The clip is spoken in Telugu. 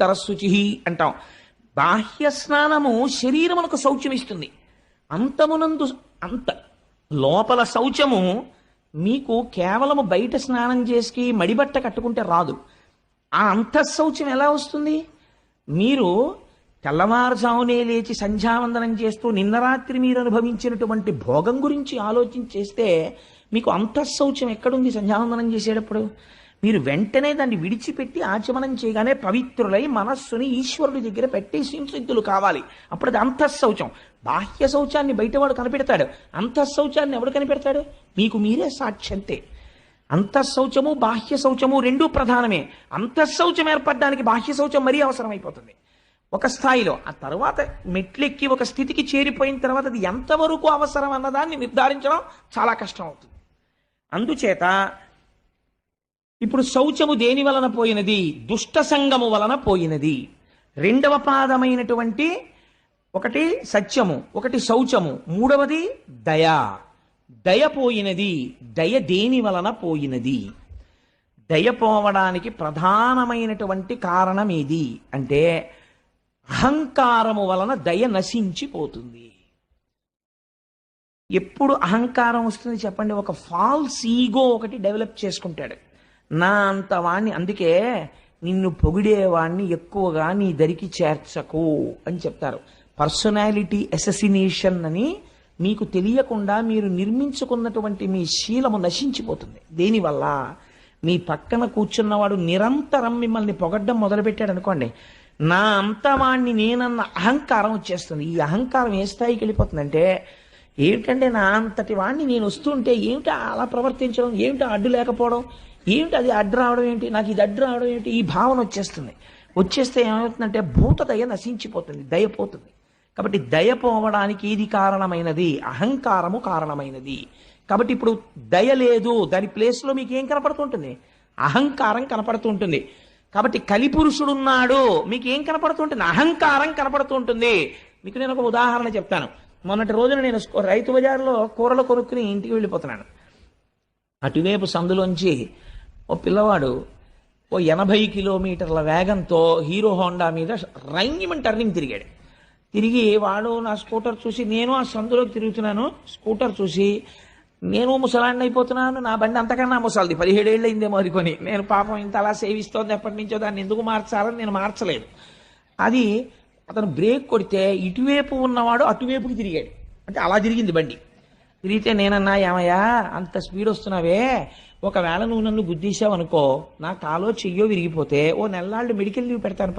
తరశుచి అంటాం. బాహ్య స్నానము శరీరమునకు శౌచ్యం ఇస్తుంది అంతమునందు అంత లోపల శౌచము మీకు కేవలము బయట స్నానం చేసి మడిబట్ట కట్టుకుంటే రాదు. ఆ అంతఃశౌచం ఎలా వస్తుంది? మీరు తెల్లవారుజామునే లేచి సంధ్యావందనం చేస్తూ నిన్న రాత్రి మీరు అనుభవించినటువంటి భోగం గురించి ఆలోచించి చేస్తే మీకు అంతఃశౌచం ఎక్కడుంది సంధ్యావందనం చేసేటప్పుడు? మీరు వెంటనే దాన్ని విడిచిపెట్టి ఆచమనం చేయగానే పవిత్రులై మనస్సుని ఈశ్వరుడి దగ్గర పెట్టి సంసిద్ధులు కావాలి. అప్పుడు అది అంతఃశౌచం. బాహ్య శౌచాన్ని బయటవాడు కనిపెడతాడు. అంతఃశౌచాన్ని ఎవడు కనిపెడతాడు? మీకు మీరే సాక్ష్యంతే. అంతఃశౌచము బాహ్య శౌచము రెండూ ప్రధానమే. అంతఃశౌచం ఏర్పడడానికి బాహ్య శౌచం మరీ అవసరమైపోతుంది. ఒక స్థాయిలో ఆ తర్వాత మెట్లెక్కి ఒక స్థితికి చేరిపోయిన తర్వాత అది ఎంతవరకు అవసరం అన్నదాన్ని నిర్ధారించడం చాలా కష్టం అవుతుంది అందుచేత ఇప్పుడు శౌచము దేని వలన పోయినది? దుష్ట సంగము వలన పోయినది. రెండవ పాదమైనటువంటి ఒకటి సత్యము ఒకటి శౌచము మూడవది దయ. దయ పోయినది దయ దేని వలన పోయినది? దయ పోవడానికి ప్రధానమైనటువంటి కారణం ఏది? అంటే అహంకారము వలన దయ నశించిపోతుంది. ఎప్పుడు అహంకారం వస్తుంది చెప్పండి? ఒక ఫాల్స్ ఈగో ఒకటి డెవలప్ చేసుకుంటాడు. నా అంత వాణ్ణి అందుకే నిన్ను పొగిడేవాణ్ణి ఎక్కువగా నీ దరికి చేర్చకు అని చెప్తారు. పర్సనాలిటీ అససినేషన్ అని మీకు తెలియకుండా మీరు నిర్మించుకున్నటువంటి మీ శీలము నశించిపోతుంది. దేనివల్ల? మీ పక్కన కూర్చున్నవాడు నిరంతరం మిమ్మల్ని పొగడ్డం మొదలుపెట్టాడు అనుకోండి నా అంతవాణ్ణి నేనన్న అహంకారం వచ్చేస్తుంది. ఈ అహంకారం ఏ స్థాయికి వెళ్ళిపోతుందంటే ఏమిటంటే నా అంతటి వాడిని నేను వస్తుంటే ఏమిటి అలా ప్రవర్తించడం? ఏమిటి అడ్డు లేకపోవడం? ఏమిటి అది అడ్డు రావడం ఏంటి? నాకు ఇది అడ్డు రావడం ఏంటి? ఈ భావన వచ్చేస్తుంది. వచ్చేస్తే ఏమవుతుందంటే భూత దయ నశించిపోతుంది దయ పోతుంది కాబట్టి దయ పోవడానికి ఇది కారణమైనది అహంకారము కారణమైనది. కాబట్టి ఇప్పుడు దయ లేదు దాని ప్లేస్లో మీకు ఏం కనపడుతుంటుంది? అహంకారం కనపడుతుంటుంది. కాబట్టి కలిపురుషుడున్నాడు మీకు ఏం కనపడుతుంటుంది? అహంకారం కనపడుతుంటుంది. మీకు నేను ఒక ఉదాహరణ చెప్తాను. మొన్నటి రోజున నేను రైతు బజార్లో కూరలు కొనుక్కుని ఇంటికి వెళ్ళిపోతున్నాను. అటువైపు సందులోంచి ఓ పిల్లవాడు ఓ ఎనభై కిలోమీటర్ల వేగంతో హీరో హోండా మీద రంగిమని టర్నింగ్ తిరిగాడు. తిరిగి వాడు నా స్కూటర్ చూసి నేను ఆ సందులోకి తిరుగుతున్నాను. స్కూటర్ చూసి నేను ముసలాండి అయిపోతున్నాను. నా బండి అంతకన్నా ముసలిది. పదిహేడేళ్ళు అయిందేమో అనుకొని నేను పాపం ఇంత అలా సేవిస్తోంది ఎప్పటి నుంచో దాన్ని ఎందుకు మార్చాలని నేను మార్చలేదు. అది అతను బ్రేక్ కొడితే ఇటువైపు ఉన్నవాడు అటువైపుకి తిరిగాడు. అంటే అలా తిరిగింది బండి. తిరిగితే నేనన్నా ఏమయ్యా అంత స్పీడ్ వస్తున్నావే. ఒకవేళ నువ్వు నన్ను గుద్దేశావనుకో అనుకో నా కాలో చెయ్యో విరిగిపోతే ఓ నెల్లాళ్ళు మెడికల్ లీవ్ పెడతాను